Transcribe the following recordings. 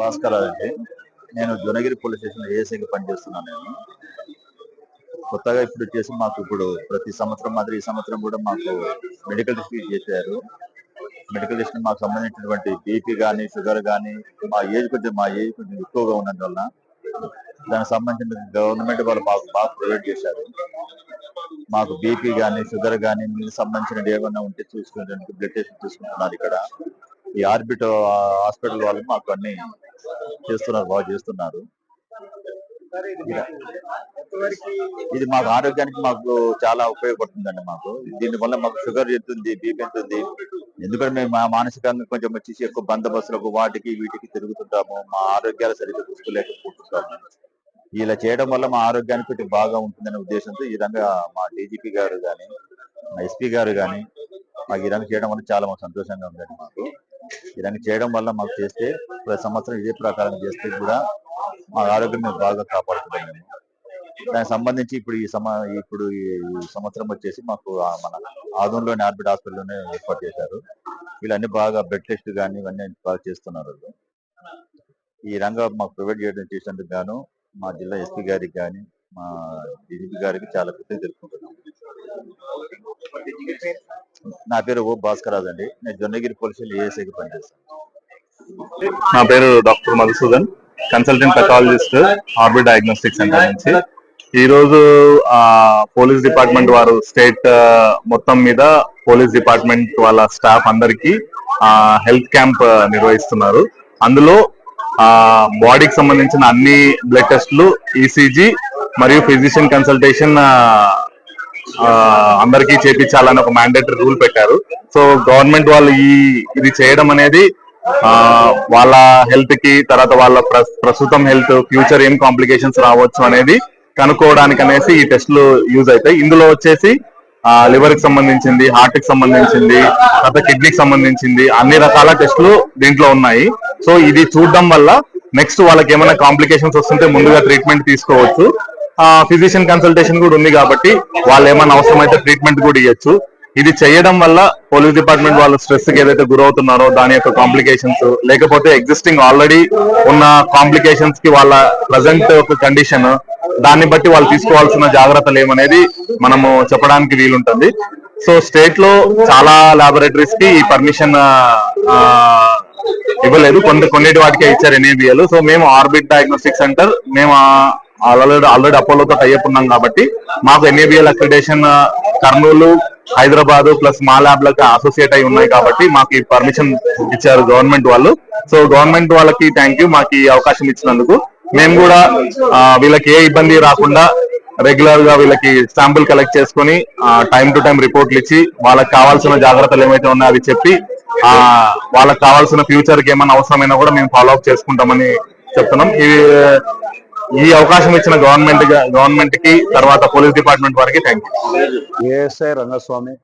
భాస్కర్ అండి నేను జొనగిరి police station ఏఎస్ఐకి పనిచేస్తున్నాను నేను. కొత్తగా ఇప్పుడు వచ్చేసి మాకు ఇప్పుడు ప్రతి సంవత్సరం మాదిరి ఈ సంవత్సరం కూడా మాకు మెడికల్ టెస్ట్ చేశారు. మెడికల్ టెస్ట్ మాకు సంబంధించినటువంటి బీపీ కానీ షుగర్ కానీ మా ఏజ్ కొంచెం మా ఏజ్ కొంచెం ఎక్కువగా ఉన్నందువలన దానికి సంబంధించిన గవర్నమెంట్ వాళ్ళు మాకు బాగా ప్రొవైడ్ చేశారు. మాకు బీపీ కానీ షుగర్ కానీ మీకు సంబంధించిన ఏమన్నా ఉంటే చూసుకునేందుకు బ్లడ్ టెస్ట్ తీసుకుంటున్నారు ఇక్కడ. ఈ ఆర్బిట్ హాస్పిటల్ వాళ్ళు మాకు అన్ని చేస్తున్నారు బాగా చేస్తున్నారు. ఇది. మాకు ఆరోగ్యానికి మాకు చాలా ఉపయోగపడుతుందండి మాకు. దీని వల్ల మాకు షుగర్ ఎత్తుంది బీపీ ఎత్తుంది ఎందుకంటే మేము మా మానసికంగా కొంచెం వచ్చేసి ఎక్కువ బందోబస్తులకు వాటికి వీటికి తిరుగుతుంటాము. మా ఆరోగ్యాలు సరిగ్గా చూసుకోలేకపోతుంటాము ఇలా చేయడం వల్ల మా ఆరోగ్యానికి కొంచెం బాగా ఉంటుందనే ఉద్దేశంతో ఈ విధంగా మా డీజీపీ గారు కానీ మా ఎస్పీ గారు కానీ మాకు ఈ విధంగా చేయడం వల్ల చాలా మాకు సంతోషంగా ఉందండి మాకు. ఇలాంటి చేయడం వల్ల మాకు చేస్తే ప్రతి సంవత్సరం ఇదే ప్రకారం చేస్తే కూడా మా ఆరోగ్యం మేము బాగా కాపాడుతున్నాం మేము దానికి సంబంధించి ఇప్పుడు ఈ సమ ఇప్పుడు ఈ సంవత్సరం వచ్చేసి మాకు మన ఆదంలోని ఆర్బిట్ హాస్పిటల్లోనే ఏర్పాటు చేశారు. వీళ్ళన్నీ బాగా బ్లడ్ టెస్ట్ కానీ ఇవన్నీ బాగా చేస్తున్నారు ఈ రంగా మాకు ప్రొవైడ్ చేయడం చేసినందుకు గాను మా జిల్లా ఎస్పీ గారికి కానీ మా డీజీపీ గారికి చాలా కృతజ్ఞతలు తెలుపుకుంటున్నాం. నా పేరు ఓ భాస్కరాజ్ అండి. నేను జొన్నగిరి పోలీసులు ఏఎస్ఐకి పనిచేస్తాను. నా పేరు doctor Madhusudan consultant pathologist Orbit diagnostic centre నుంచి. ఈ రోజు ఆ పోలీస్ డిపార్ట్మెంట్ వారు స్టేట్ మొత్తం మీద పోలీస్ డిపార్ట్మెంట్ వాళ్ళ స్టాఫ్ అందరికి ఆ హెల్త్ క్యాంప్ నిర్వహిస్తున్నారు. అందులో ఆ బాడీకి సంబంధించిన అన్ని బ్లడ్ టెస్ట్లు ఈసీజీ మరియు ఫిజిషియన్ కన్సల్టేషన్ అందరికీ చేపించాలని ఒక మ్యాండేటరీ రూల్ పెట్టారు. సో గవర్నమెంట్ వాళ్ళు ఈ ఇది చేయడం అనేది వాళ్ళ హెల్త్కి తర్వాత వాళ్ళ ప్రస్తుతం హెల్త్ ఫ్యూచర్ ఏం కాంప్లికేషన్స్ రావచ్చు అనేది కనుక్కోవడానికి అనేసి ఈ టెస్ట్లు యూజ్ అవుతాయి. ఇందులో వచ్చేసి లివర్కి సంబంధించింది హార్ట్కి సంబంధించింది తర్వాత కిడ్నీకి సంబంధించింది అన్ని రకాల టెస్టులు దీంట్లో ఉన్నాయి. సో ఇది చూడడం వల్ల నెక్స్ట్ వాళ్ళకి ఏమైనా కాంప్లికేషన్స్ వస్తుంటే ముందుగా ట్రీట్మెంట్ తీసుకోవచ్చు. ఫిజిషియన్ కన్సల్టేషన్ కూడా ఉంది కాబట్టి వాళ్ళు ఏమైనా అవసరమైతే ట్రీట్మెంట్ కూడా ఇవ్వచ్చు ఇది చేయడం వల్ల పోలీస్ డిపార్ట్మెంట్ వాళ్ళు స్ట్రెస్కి ఏదైతే గురవుతున్నారో దాని యొక్క కాంప్లికేషన్స్ లేకపోతే ఎగ్జిస్టింగ్ ఆల్రెడీ ఉన్న కాంప్లికేషన్స్కి వాళ్ళ ప్రజెంట్ యొక్క కండిషన్ దాన్ని బట్టి వాళ్ళు తీసుకోవాల్సిన జాగ్రత్తలు ఏమనేది మనము చెప్పడానికి వీలుంటుంది. సో స్టేట్లో చాలా లాబొరేటరీస్కి ఈ పర్మిషన్ ఇవ్వలేదు. కొన్ని కొన్నిటి వాటికే ఇచ్చారు ఎన్ఏబిఎల్ సో మేము ఆర్బిట్ డయాగ్నోస్టిక్ సెంటర్ మేము ఆల్రెడీ ఆల్రెడీ అపోలోతో టైప్ ఉన్నాం కాబట్టి మాకు NABL accreditation Kurnool Hyderabad plus మా ల్యాబ్లకు అసోసియేట్ అయి ఉన్నాయి కాబట్టి మాకు ఈ పర్మిషన్ ఇచ్చారు గవర్నమెంట్ వాళ్ళు. సో గవర్నమెంట్ వాళ్ళకి థ్యాంక్ యూ మాకు ఈ అవకాశం ఇచ్చినందుకు. మేము కూడా వీళ్ళకి ఏ ఇబ్బంది రాకుండా రెగ్యులర్గా వీళ్ళకి శాంపుల్ కలెక్ట్ చేసుకొని టైం టు టైం రిపోర్ట్లు ఇచ్చి వాళ్ళకి కావాల్సిన జాగ్రత్తలు ఏమైతే ఉన్నాయో అవి చెప్పి ఆ వాళ్ళకి కావాల్సిన ఫ్యూచర్కి ఏమైనా అవసరమైనా కూడా మేము ఫాలో అప్ చేసుకుంటామని చెప్తున్నాం. ఇవి ఈ అవకాశం ఇచ్చిన గవర్నమెంట్ గవర్నమెంట్కి తర్వాత పోలీస్ డిపార్ట్మెంట్ వారికి thank you ASI Rangaswamy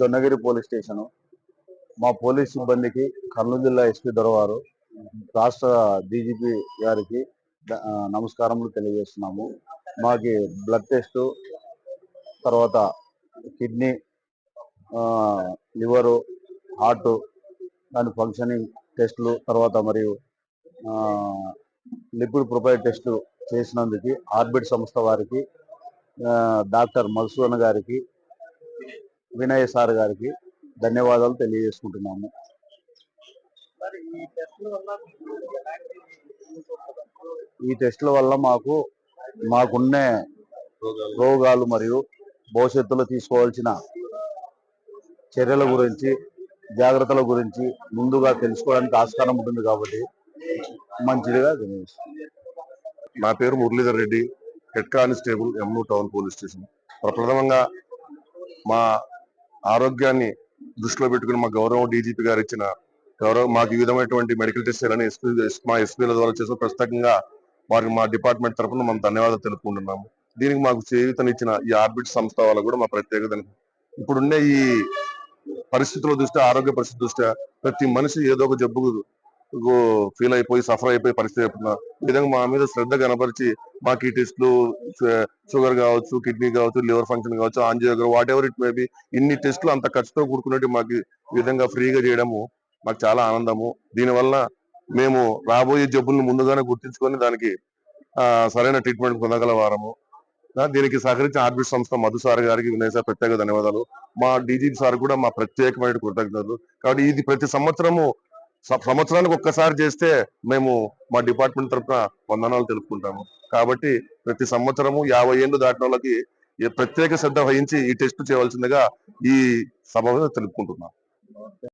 Jonnagiri police station మా పోలీస్ సిబ్బందికి కర్నూలు జిల్లా ఎస్పీ దొరవారు రాష్ట్ర డీజీపీ గారికి నమస్కారములు తెలియజేస్తున్నాము. మాకి బ్లడ్ టెస్ట్ తర్వాత కిడ్నీ లివరు హార్ట్ దాని ఫంక్షనింగ్ టెస్టులు తర్వాత మరియు లిక్విడ్ ప్రొఫైల్ టెస్టులు చేసినందుకు ఆర్బిట్ సంస్థ వారికి డాక్టర్ మధుసూదన్ గారికి వినయ్ సార్ గారికి ధన్యవాదాలు తెలియజేసుకుంటున్నాము. ఈ టెస్టుల వల్ల మాకు మాకున్న రోగాలు మరియు భవిష్యత్తులో తీసుకోవాల్సిన చర్యల గురించి జాగ్రత్తల గురించి ముందుగా తెలుసుకోవడానికి ఆస్కారం ఉంటుంది కాబట్టి మంచిదిగా నా పేరు మురళీధర్ రెడ్డి హెడ్ కానిస్టేబుల్ ఎమ్ము టౌన్ పోలీస్ స్టేషన్. ప్రప్రథమంగా మా ఆరోగ్యాన్ని దృష్టిలో పెట్టుకుని మా గౌరవం డీజీపీ గారు ఇచ్చిన గౌరవం మాకు ఈ విధమైనటువంటి మెడికల్ టెస్ట్ చేయాలని ఎస్పీ మా ఎస్పీల ద్వారా చేసిన ప్రత్యేకంగా వారికి మా డిపార్ట్మెంట్ తరఫున మనం ధన్యవాదాలు తెలుపుకుంటున్నాము. దీనికి మాకు చేయూతనిచ్చిన ఈ ఆర్బిట్ సంస్థ వాళ్ళకు కూడా మా ప్రత్యేకత ఇప్పుడున్న ఈ పరిస్థితుల దృష్ట్యా ఆరోగ్య పరిస్థితి దృష్ట్యా ప్రతి మనిషి ఏదో ఒక జబ్బుకు ఫీల్ అయిపోయి సఫర్ అయిపోయి పరిస్థితి అయిపోతున్నారు ఈ విధంగా మా మీద శ్రద్ధ కనపరిచి మాకు ఈ టెస్ట్లు షుగర్ కావచ్చు కిడ్నీ కావచ్చు లివర్ ఫంక్షన్ కావచ్చు angiogram whatever it maybe ఇన్ని టెస్ట్లు అంత ఖర్చుతో కూడుకున్నట్టు మాకు ఈ విధంగా ఫ్రీగా చేయడము మాకు చాలా ఆనందము. దీనివల్ల మేము రాబోయే జబ్బులను ముందుగానే గుర్తించుకొని దానికి సరైన ట్రీట్మెంట్ పొందగల వారము దీనికి సహకరించిన ఆర్బిట్ సంస్థ మధు సార్ గారికి వినయ్ సార్ ప్రత్యేక ధన్యవాదాలు. మా డీజీపీ సార్ కూడా మా ప్రత్యేకమైన కృతజ్ఞతలు. కాబట్టి ఇది ప్రతి సంవత్సరము సంవత్సరానికి ఒక్కసారి చేస్తే మేము మా డిపార్ట్మెంట్ తరఫున వందనాలు తెలుపుకుంటాము. కాబట్టి ప్రతి సంవత్సరము యాభై ఏళ్ళు దాటిన వాళ్ళకి ప్రత్యేక శ్రద్ధ వహించి ఈ టెస్ట్ చేయవలసిందిగా ఈ సభలో తెలుపుకుంటున్నాం.